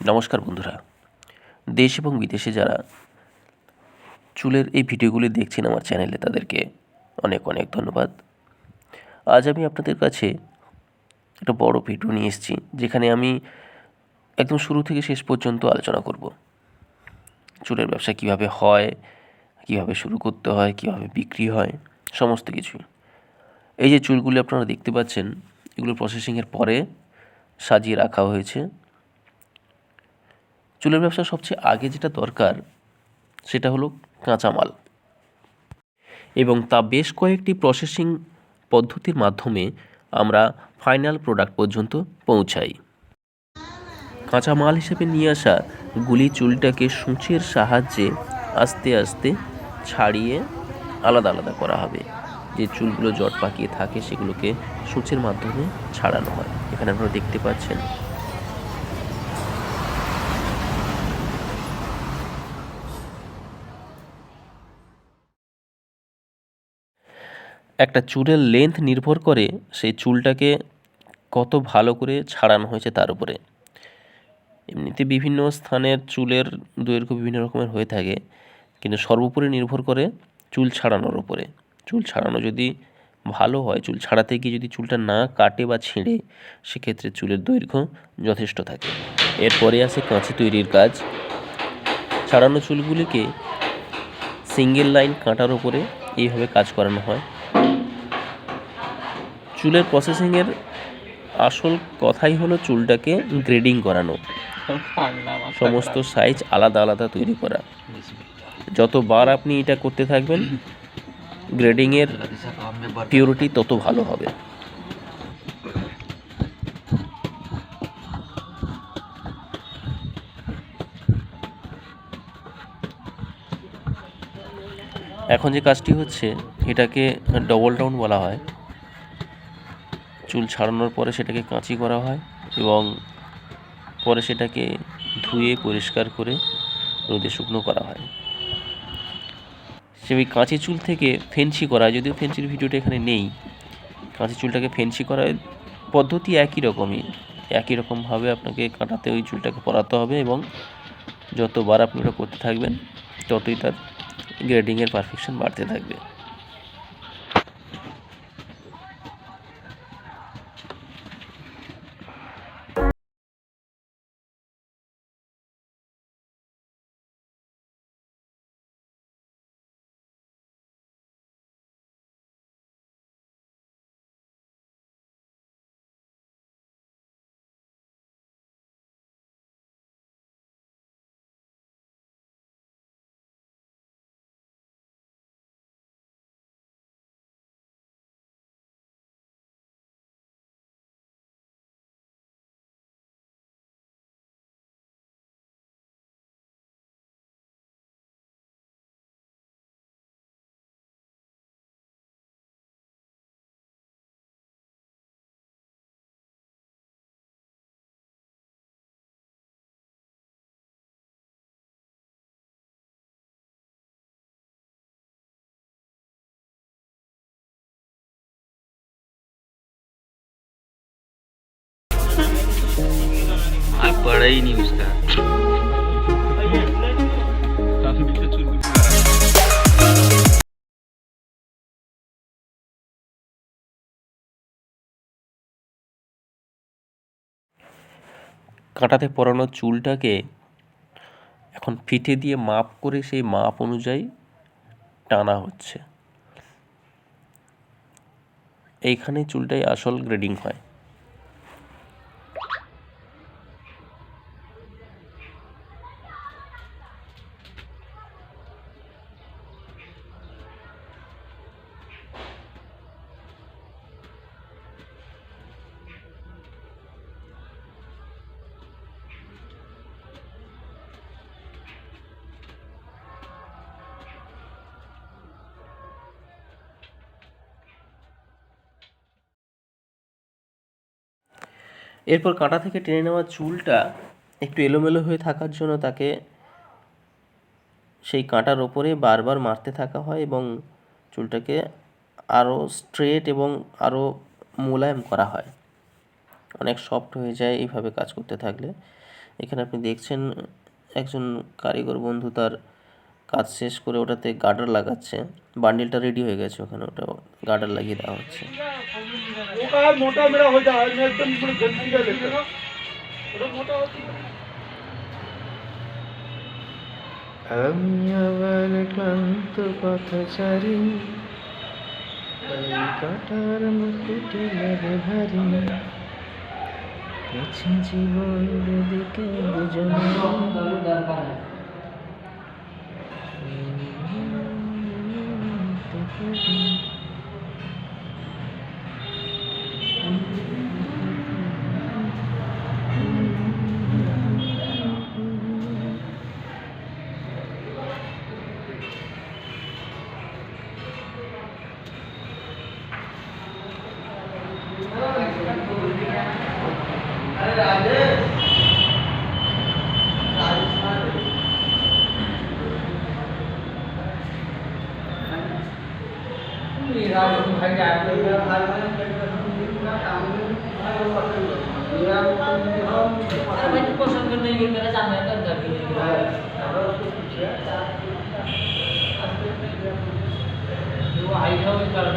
নমস্কার বন্ধুরা। দেশ এবং বিদেশে যারা চুলের এই ভিডিওগুলি দেখছেন আমার চ্যানেলে, তাদেরকে অনেক অনেক ধন্যবাদ। আজ আমি আপনাদের কাছে একটা বড় ভিডিও নিয়ে এসেছি, যেখানে আমি একদম শুরু থেকে শেষ পর্যন্ত আলোচনা করব। চুলের ব্যবসা কীভাবে হয়, কীভাবে শুরু করতে হয়, কীভাবে বিক্রি হয়, সমস্ত কিছুই এই যে চুলগুলি আপনারা দেখতে পাচ্ছেন, এগুলো প্রসেসিংয়ের পরে সাজিয়ে রাখা হয়েছে। চুলের ব্যবসা সবচেয়ে আগে যেটা দরকার, সেটা হলো কাঁচামাল। এবং তা বেশ কয়েকটি প্রসেসিং পদ্ধতির মাধ্যমে আমরা ফাইনাল প্রোডাক্ট পর্যন্ত পৌঁছাই। কাঁচামাল হিসেবে নিয়ে আসা গুলি চুলটাকে সূচের সাহায্যে আস্তে আস্তে ছাড়িয়ে আলাদা আলাদা করা হবে। যে চুলগুলো জট পাকিয়ে থাকে, সেগুলোকে সূচের মাধ্যমে ছাড়ানো হয়। এখানে আপনারা দেখতে পাচ্ছেন একটা চুলের লেন্থ নির্ভর করে সেই চুলটাকে কত ভালো করে ছাড়ানো হয়েছে তার উপরে। এমনিতে বিভিন্ন স্থানের চুলের দৈর্ঘ্য বিভিন্ন রকমের হয়ে থাকে, কিন্তু সর্বোপরি নির্ভর করে চুল ছাড়ানোর উপরে। চুল ছাড়ানো যদি ভালো হয়, চুল ছাড়াতে গিয়ে যদি চুলটা না কাটে বা ছিঁড়ে, সেক্ষেত্রে চুলের দৈর্ঘ্য যথেষ্ট থাকে। এরপরে আসে কাঁচি তৈরির কাজ। ছাড়ানো চুলগুলিকে সিঙ্গেল লাইন কাঁটার উপরে এইভাবে কাজ করানো হয়। চুলের প্রসেসিংয়ের আসল কথাই হলো চুলটাকে গ্রেডিং করানো। সমস্ত সাইজ আলাদা আলাদা তৈরি করা। যতবার আপনি এটা করতে থাকবেন গ্রেডিংয়ের পিওরিটি তত ভালো হবে। এখন যে কাজটি হচ্ছে, এটাকে ডবল ডাউন বলা হয়। চুল ছাড়ানোর পরে সেটাকে কাঁচি করা হয় এবং পরে সেটাকে ধুয়ে পরিষ্কার করে রোদে শুকনো করা হয়। সেই কাঁচি চুল থেকে ফেন্সি করা হয়, যদিও ফেন্সির ভিডিওটা এখানে নেই। কাঁচি চুলটাকে ফেন্সি করার পদ্ধতি একই রকমই। একই রকমভাবে আপনাকে কাটাতে ওই চুলটাকে পরাতে হবে এবং যতবার আপনি ওটা করতে থাকবেন, ততই তার গ্রেডিংয়ের পারফেকশন বাড়তে থাকবে। मैं पढ़ा ही नहीं उसका কাঁটাতে পরানো চুলটাকে এখন ফিতে দিয়ে মাপ করে সেই মাপ অনুযায়ী টানা হচ্ছে এইখানে চুলটাই আসল গ্রেডিং হয় এরপর কাঁটা থেকে টেনে নেওয়া চুলটা একটু এলোমেলো হয়ে থাকার জন্য তাকে সেই কাঁটার ওপরে বারবার মারতে থাকা হয় এবং চুলটাকে আরও স্ট্রেট এবং আরও মোলায়েম করা হয়। অনেক সফট হয়ে যায় এইভাবে কাজ করতে থাকলে। এখানে আপনি দেখছেন একজন কারিগর বন্ধু তার কাজ শেষ করে ওটাতে গার্ডার লাগাচ্ছে। বান্ডিলটা রেডি হয়ে গেছে ওখানে ওটা গার্ডার লাগিয়ে দেওয়া হচ্ছে। জীবন দিকে দুজন 嗯。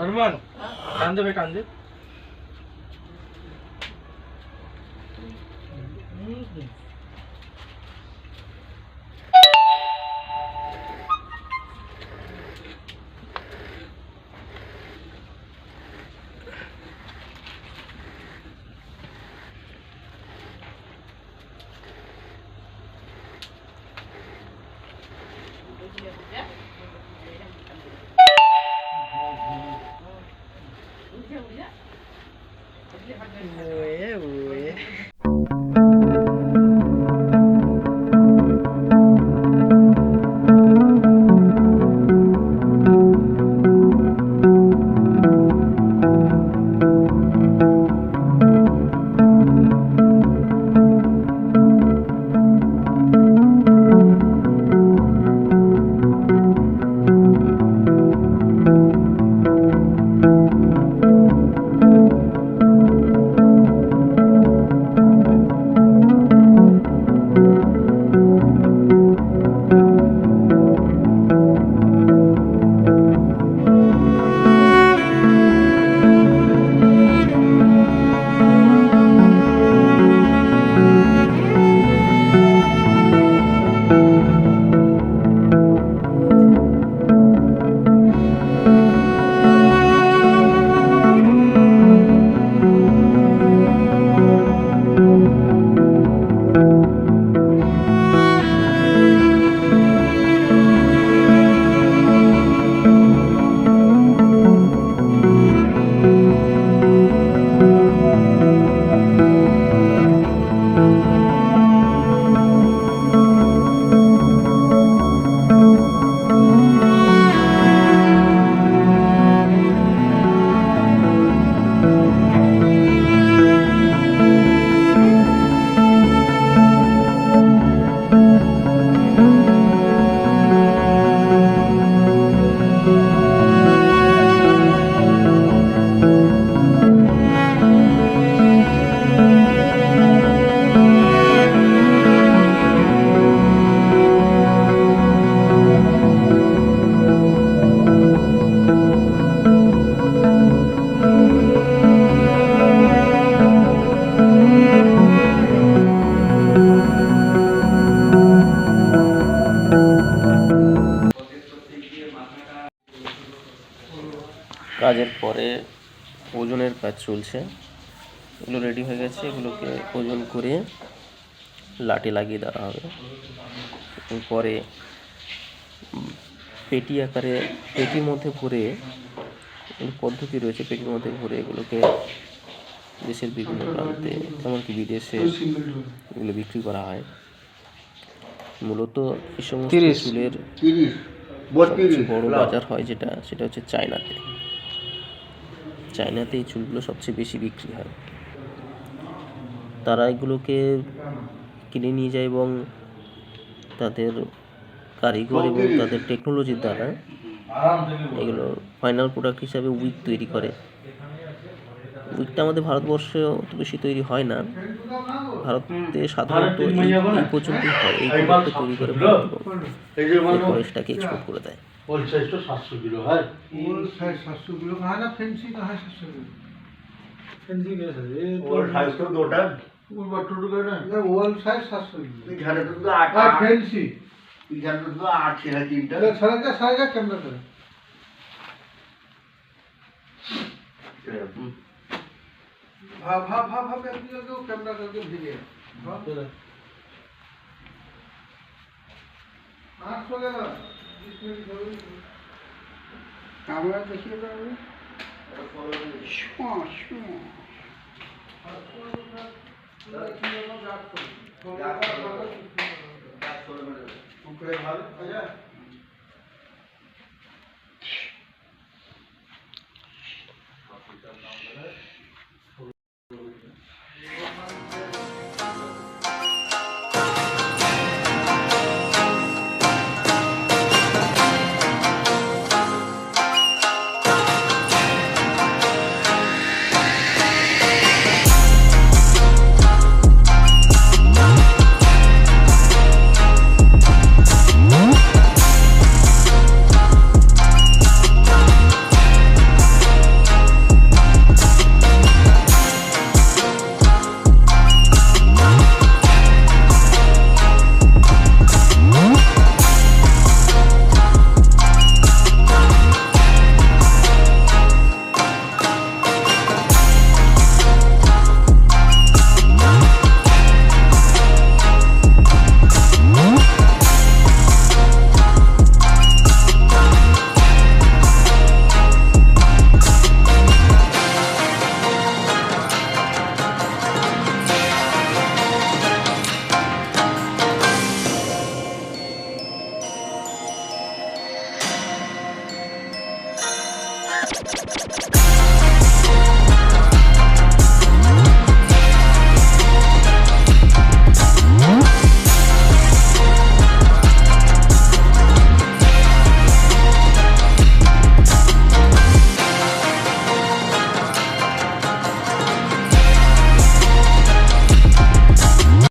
अरमान कान दे भाई कान दे। কাজের পরে ওজনের কাজ চলছে। এগুলো রেডি হয়ে গেছে এগুলোকে ওজন করে লাটে লাগিয়ে দেওয়া হবে। পরে পেটি আকারে পেটির মধ্যে ভরে পদ্ধতি রয়েছে পেটির মধ্যে ভরে এগুলোকে দেশের বিভিন্ন প্রান্তে এমনকি বিদেশে এগুলো বিক্রি করা হয়। মূলত এই সমস্ত চুলের বড় বাজার হয় যেটা সেটা হচ্ছে চায়নাতে। চায়নাতে এই চুলগুলো সবচেয়ে বেশি বিক্রি হয়। তারা এগুলোকে কিনে নিয়ে যায় এবং তাদের কারিগর এবং তাদের টেকনোলজির দ্বারা এগুলো ফাইনাল প্রোডাক্ট হিসাবে উইক তৈরি করে। উইকটা আমাদের ভারতবর্ষে অত বেশি তৈরি হয় না। ভারতে সাধারণত এই পর্যন্তই হয়। এই প্রোডাক্টটা তৈরি করে মানে এরপরে সেটাকে এক্সপোর্ট করে দেয়। ওল সাইজটা সাতশো কিলো হয় ओल साइज सात सौ किलो का है ना फैंसी का है सात सौ किलो ফেন্সি कैसे ये ओल साइज तो दो टन वो बटूर का ना ये ओल साइज सात सौ किलो इधर तो तो आठ हाँ फैंसी इधर तो तो आठ छह है तीन ये सारा का सारा का कैमरा का हाँ हाँ हाँ हाँ मैं Agora daqui vai. Chum, chum. Daqui eu não gasto. Gasto. Gasto. Gasto. Gasto. Gasto. Gasto. Gasto. Gasto. Gasto.